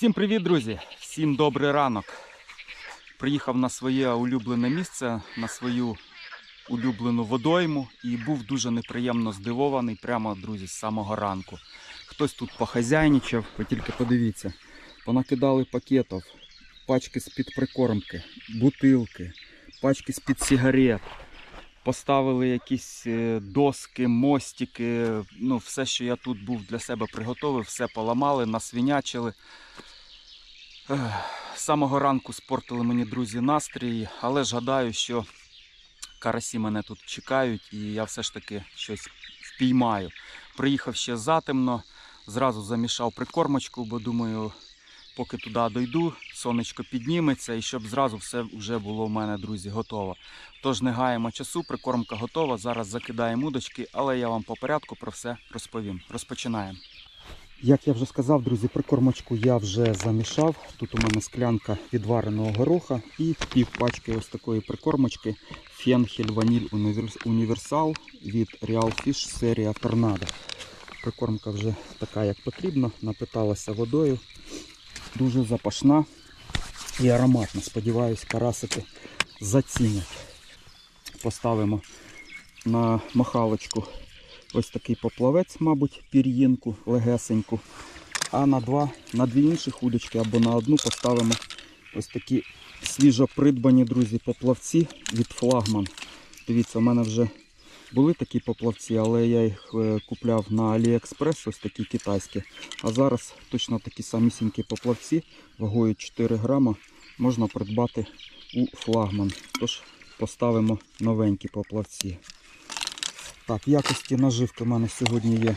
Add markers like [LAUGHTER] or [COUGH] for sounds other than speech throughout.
Всім привіт, друзі! Всім добрий ранок. Приїхав на своє улюблене місце, на свою улюблену водойму і був дуже неприємно здивований прямо, друзі, з самого ранку. Хтось тут похазяйничав, ви тільки подивіться, понакидали пакетів, пачки з-під прикормки, бутилки, пачки з-під сигарет. Поставили якісь е, доски, мостики, ну все, що я тут був для себе приготовив, все поламали, насвінячили. З самого ранку спортили мені друзі настрій, але ж гадаю, що карасі мене тут чекають і я все ж таки щось впіймаю. Приїхав ще затемно, зразу замішав прикормочку, бо думаю, поки туди дойду, сонечко підніметься і щоб зразу все вже було в мене, друзі, готово. Тож не гаємо часу, прикормка готова. Зараз закидаємо удочки, але я вам по порядку про все розповім. Розпочинаємо. Як я вже сказав, друзі, прикормочку я вже замішав. Тут у мене склянка відвареного гороха і пів пачки ось такої прикормочки Фенхель Ваніль Універсал від Real Fish серія Торнадо. Прикормка вже така, як потрібно, напиталася водою. Дуже запашна і ароматна. Сподіваюсь, карасики зацінять. Поставимо на махалочку ось такий поплавець, мабуть, пір'їнку легесеньку. А на два, на дві інші удочки або на одну поставимо ось такі свіжо придбані, друзі, поплавці від флагман. Дивіться, у мене вже були такі поплавці, але я їх е, купляв на AliExpress, ось такі китайські. А зараз точно такі самісінькі поплавці вагою 4 грама можна придбати у флагман. Тож поставимо новенькі поплавці. Так, якості наживки в мене сьогодні є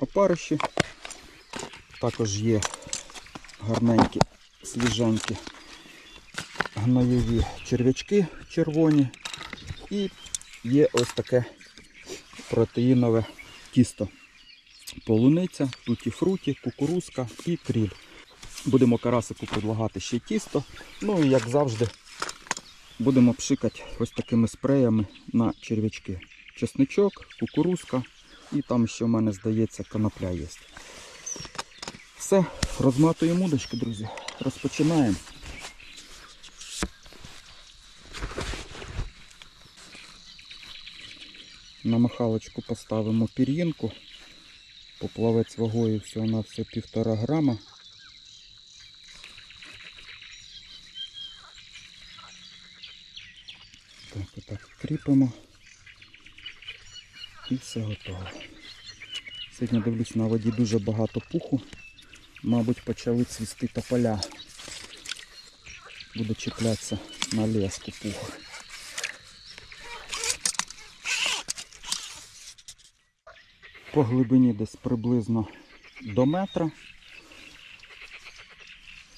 опариші. Також є гарненькі, свіженькі гноєві черв'ячки червоні. І є ось таке протеїнове тісто. Полуниця, туті-фруті, кукурузка і кріль. Будемо карасику предлагати ще тісто. Ну і як завжди, будемо пшикати ось такими спреями на черв'ячки. Чесничок, кукурузка і там ще в мене, здається, конопля є. Все, розматуємо удочки, друзі. Розпочинаємо. На махалочку поставимо пір'їнку. Поплавець вагою всього на все півтора грама. Так, отак кріпимо. І все готово. Сьогодні дивлюсь на воді дуже багато пуху. Мабуть, почали цвісти тополя. Буде чіплятися на леску пух. По глибині десь приблизно до метра.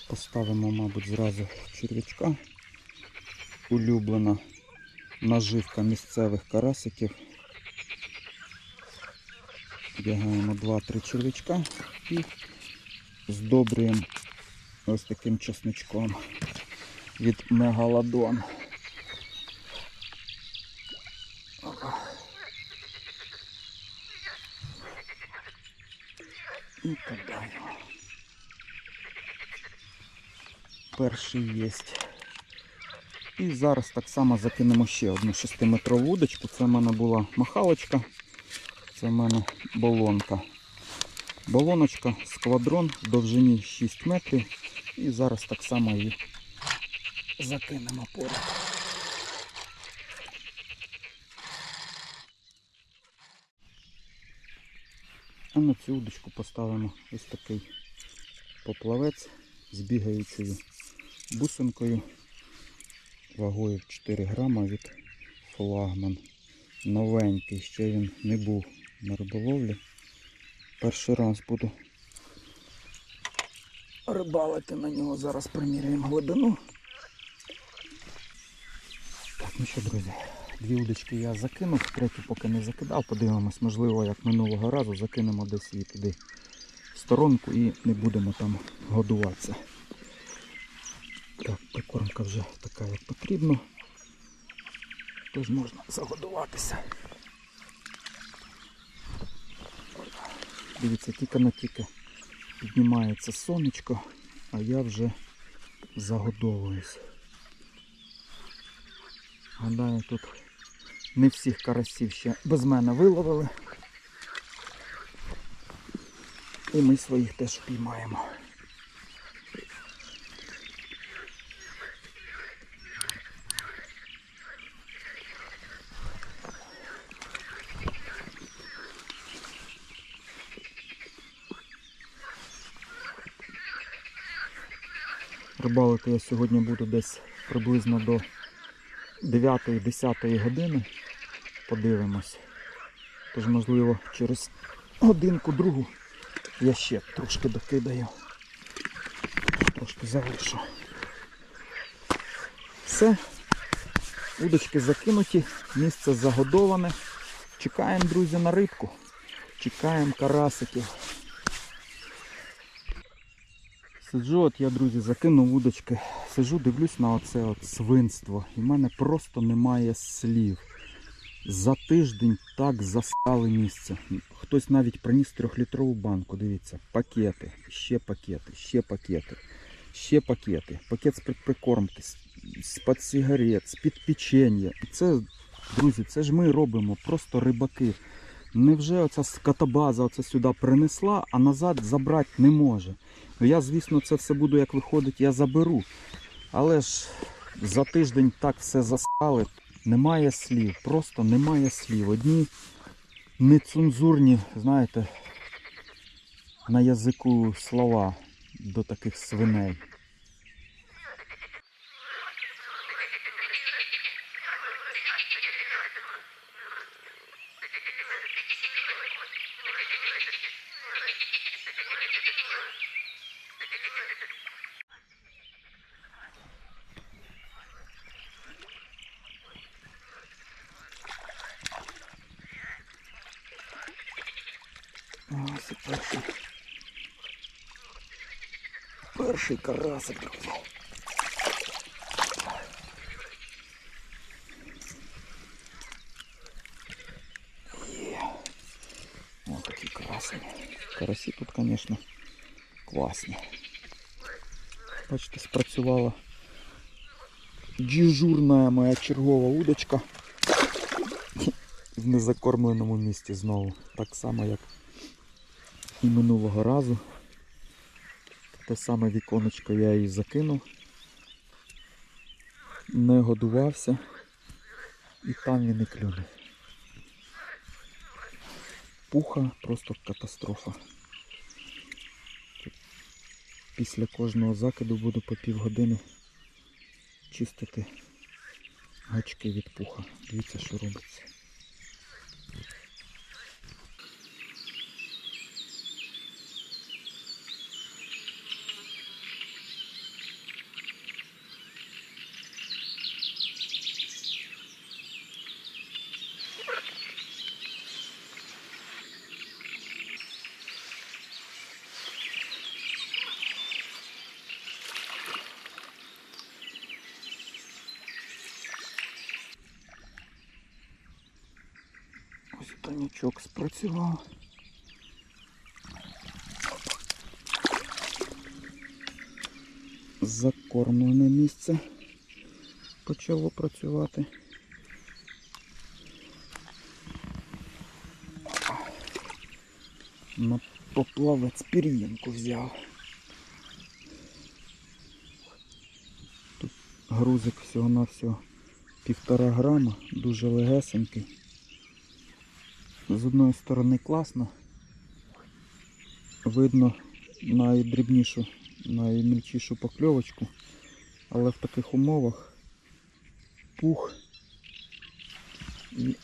Поставимо, мабуть, зразу черв'ячка. Улюблена наживка місцевих карасиків. Вдягаємо 2-3 черв'ячка і здобрюємо ось таким чесничком від мегалодон. І кидаємо. Перший є. І зараз так само закинемо ще одну 6-метрову удочку. Це в мене була махалочка. Це в мене болонка. Болоночка, сквадрон в довжині 6 метрів. І зараз так само її закинемо поряд. А на цю удочку поставимо ось такий поплавець з бігаючою бусинкою вагою 4 грама від флагман. Новенький, ще він не був на риболовлі. Перший раз буду рибалити на нього. Зараз приміряємо глибину. Так, ну що, друзі, дві удочки я закинув, третю поки не закидав. Подивимось, можливо, як минулого разу закинемо десь її туди сторонку і не будемо там годуватися. Так, прикормка вже така, як потрібно. Тож можна загодуватися. Дивіться, тільки на тільки піднімається сонечко, а я вже загодовуюсь. Гадаю, тут не всіх карасів ще без мене виловили. І ми своїх теж піймаємо. Рибалити я сьогодні буду десь приблизно до 9-10 години. Подивимось. Тож, можливо, через годинку другу я ще трошки докидаю. Трошки залишу. Все. Удочки закинуті, місце загодоване. Чекаємо, друзі, на рибку. Чекаємо карасиків. Сиджу, от я, друзі, закинув удочки. Сиджу, дивлюсь на оце от свинство. І в мене просто немає слів. За тиждень так застали місце. Хтось навіть приніс трьохлітрову банку. Дивіться, пакети, ще пакети, ще пакети, ще пакети. Пакет з-під прикормки, з- з-під сигарет, з-під печення. Це, друзі, це ж ми робимо, просто рибаки. Невже оця скотобаза оце сюди принесла, а назад забрати не може. Я, звісно, це все буду, як виходить, я заберу. Але ж за тиждень так все застали. Немає слів, просто немає слів. Одні нецензурні, знаєте, на язику слова до таких свиней. Ось і перший. Перший карасик. Є. Ось красень. Карасі тут, звісно, класні. Бачите, спрацювала дежурна моя чергова удочка в незакормленому місці знову. Так само, як і минулого разу. Те саме віконечко я її закинув. Не годувався. І там він і клюнув. Пуха просто катастрофа. Після кожного закиду буду по півгодини чистити гачки від пуха. Дивіться, що робиться. Ось тонічок спрацював. Закормлене місце почало працювати. На поплавець пір'їнку взяв. Тут грузик всього-навсього півтора грама, дуже легесенький. З одної сторони класно. Видно найдрібнішу, наймільчішу покльовочку, але в таких умовах пух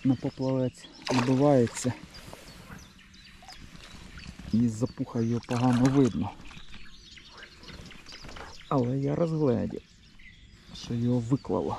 на поплавець набивається. І з-за пуха його погано видно. Але я розглядів, що його виклало.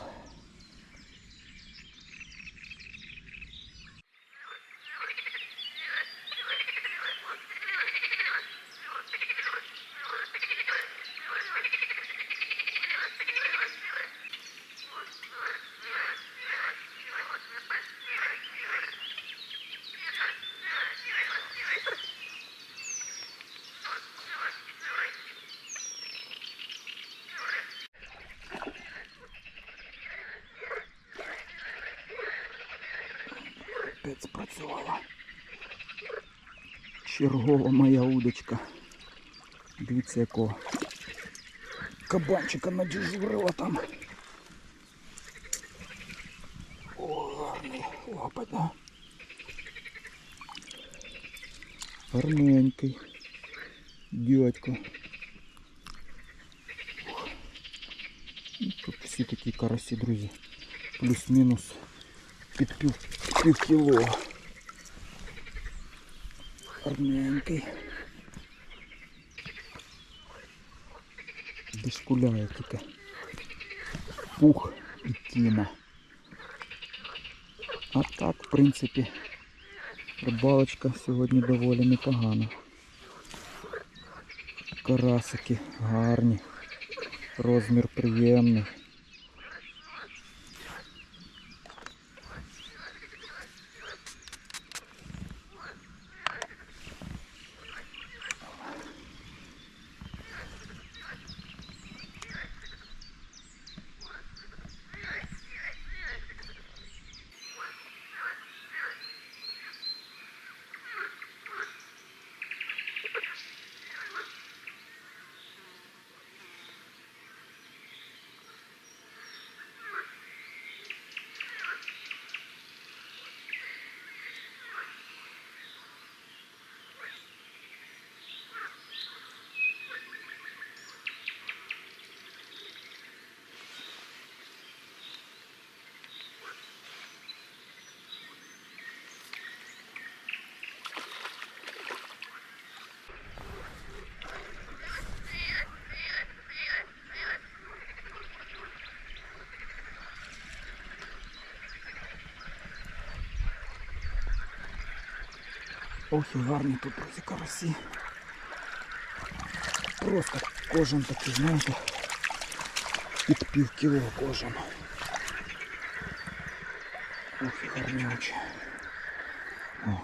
Запрацювала. Чергова моя удочка. Дивіться якого. Кабанчика надіжурила там. О, гарний лопата. Гарненький. Дядько. Ну, Тут всі такі карасі, друзі. Плюс-мінус під пів, пів кіло. Гарненький. Дошкуляє тільки. Пух і тіна. А так, в принципі, рибалочка сьогодні доволі непогана. Карасики гарні. Розмір приємний. Ох і гарні тут друзі карасі. Просто кожен такий, знаєте, під пів кіло кожен. Ох і гарнючі. О.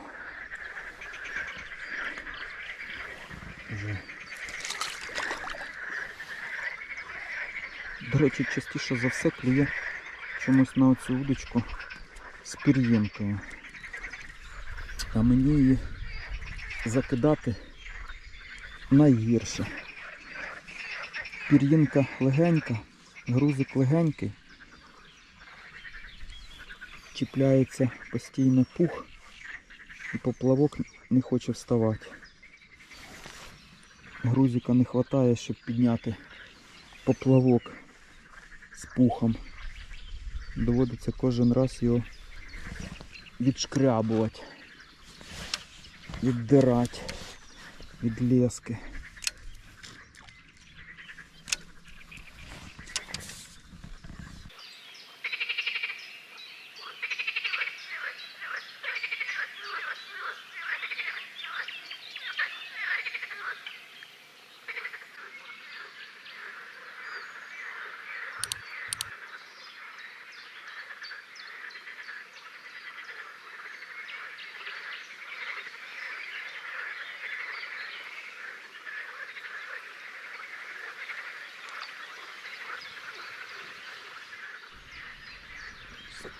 Вже. До речі, частіше за все клює чомусь на оцю удочку з пір'їнкою. А мені її закидати найгірше. Пір'їнка легенька, грузик легенький. Чіпляється постійно пух і поплавок не хоче вставати. Грузика не вистачає, щоб підняти поплавок з пухом. Доводиться кожен раз його відшкрябувати віддирати від лески.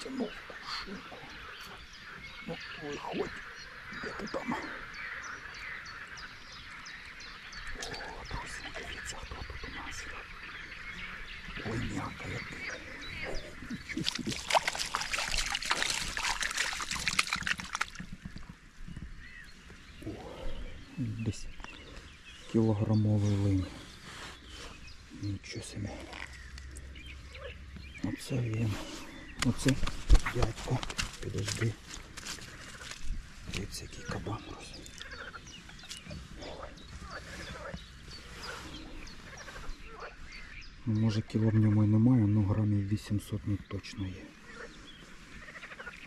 Затянув кушинку. Ну, виходь. Де ти там? О, друзі, дивіться, хто тут у нас. Ой, м'яка який. Нічого собі. О, десь кілограмовий линь. Нічого собі. Оце він. Оце дядько. Підожди. Дивіться, який кабан друзі. Ну, Може кіло в ньому і немає, але грамів 800 ну, точно є.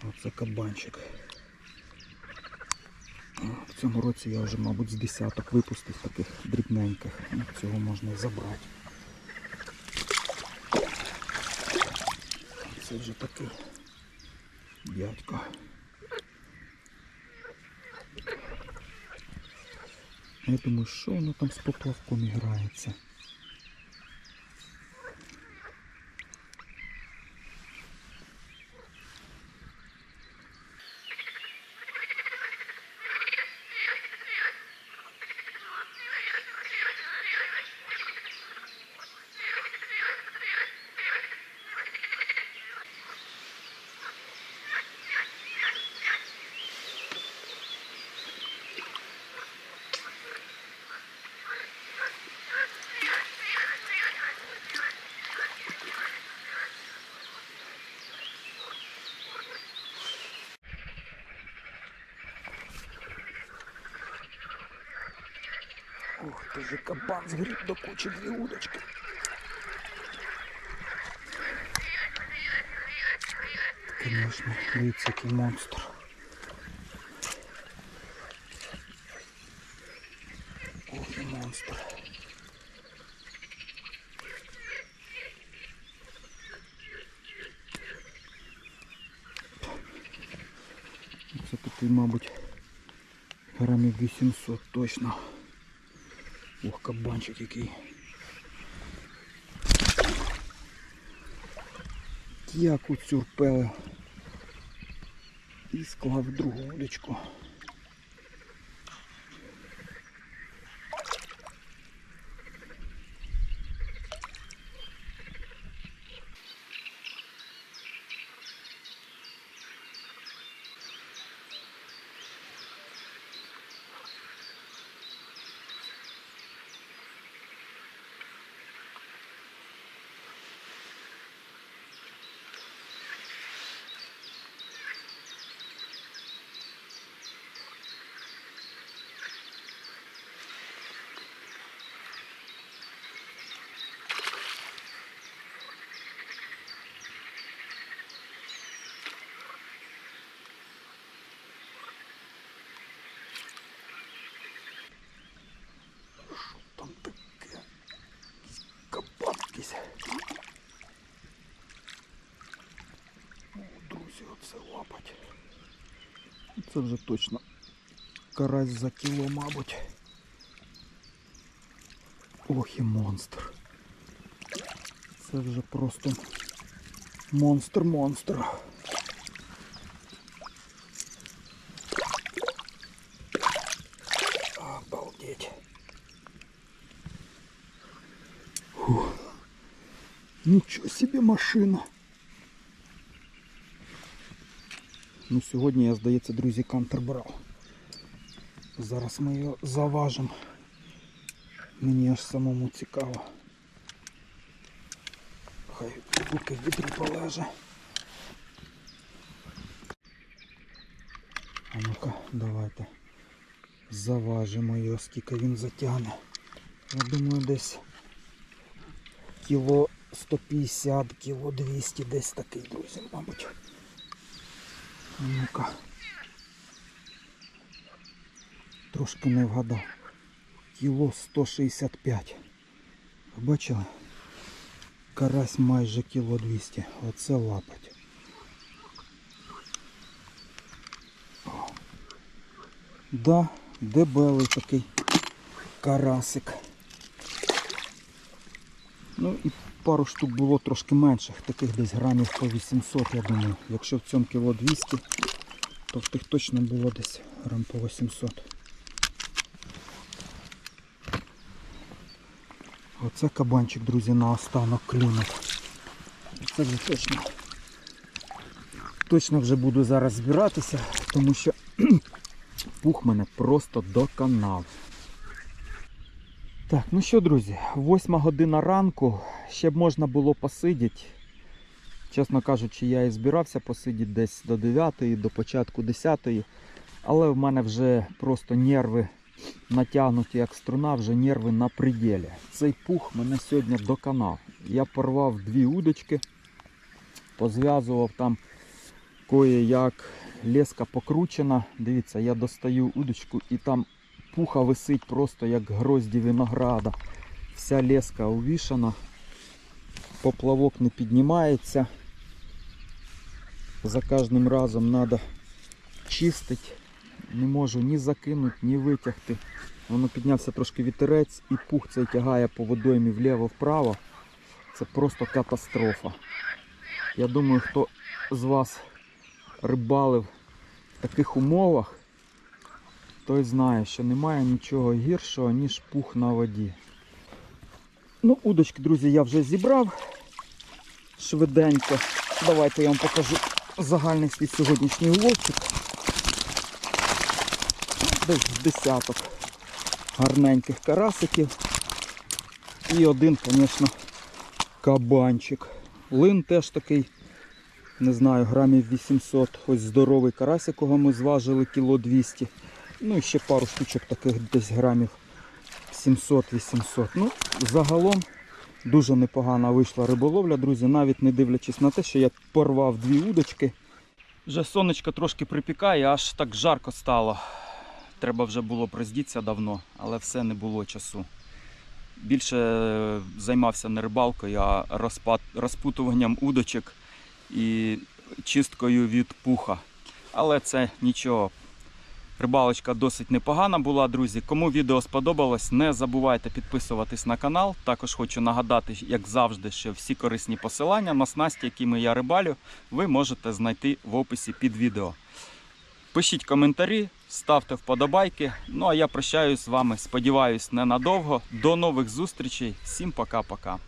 Оце кабанчик. В цьому році я вже, мабуть, з десяток випустив таких дрібненьких. Ну, Цього можна і забрати. Це вже такий дядько. Я думаю, що воно там з поплавком грається. Же кабан згріб до кучі дві удочки. Конечно, який монстр. Ох, монстр. Це такий, мабуть, грамів 800 точно. Ох, кабанчик який. Як уцюрпели. І склав другу удочку. Це вже точно карась за кіло, мабуть. Ох і монстр. Це вже просто монстр-монстр. Обалдеть. Фух. Нічого собі машина. Ну сьогодні я, здається, друзі, кантер брав. Зараз ми його заважимо. Мені аж самому цікаво. Хай поки відро полеже. А ну-ка, давайте заважимо його, скільки він затягне. Я думаю, десь кіло 150, кіло 200, десь такий, друзі, мабуть. Ну-ка. Трошки не вгадав. Кіло 165. Ви Бачили? Карась майже кіло 200. Оце лапать. Да, дебелий такий карасик. Ну і пару штук було трошки менших, таких десь грамів по 800, я думаю. Якщо в цьому кіло 200, то в тих точно було десь грам по 800. Оце кабанчик, друзі, на останок клюнув. Це вже точно. Точно вже буду зараз збиратися, тому що [CLEARS THROAT] пух мене просто доконав. Так, ну що, друзі, восьма година ранку, ще б можна було посидіти. Чесно кажучи, я і збирався посидіти десь до 9 до початку 10 але в мене вже просто нерви натягнуті як струна, вже нерви на пределі. Цей пух мене сьогодні доконав. Я порвав дві удочки, позв'язував там кое-як леска покручена. Дивіться, я достаю удочку і там пуха висить просто як грозді винограда. Вся леска увішана, поплавок не піднімається. За кожним разом треба чистити. Не можу ні закинути, ні витягти. Воно піднявся трошки вітерець і пух цей тягає по водоймі вліво-вправо. Це просто катастрофа. Я думаю, хто з вас рибалив в таких умовах, той знає, що немає нічого гіршого, ніж пух на воді. Ну, удочки, друзі, я вже зібрав швиденько. Давайте я вам покажу загальний свій сьогоднішній уловчик. Десь десяток гарненьких карасиків. І один, звісно, кабанчик. Лин теж такий, не знаю, грамів 800. Ось здоровий карась, якого ми зважили кіло 200. Ну і ще пару штучок таких десь грамів 700-800. Ну, загалом дуже непогана вийшла риболовля, друзі, навіть не дивлячись на те, що я порвав дві удочки. Вже сонечко трошки припікає, аж так жарко стало. Треба вже було б давно, але все не було часу. Більше е, займався не рибалкою, а розпад, розпутуванням удочок і чисткою від пуха. Але це нічого. Рибалочка досить непогана була, друзі. Кому відео сподобалось, не забувайте підписуватись на канал. Також хочу нагадати, як завжди, що всі корисні посилання на снасті, якими я рибалю, ви можете знайти в описі під відео. Пишіть коментарі, ставте вподобайки. Ну а я прощаюсь з вами. Сподіваюсь, ненадовго. До нових зустрічей. Всім пока-пока.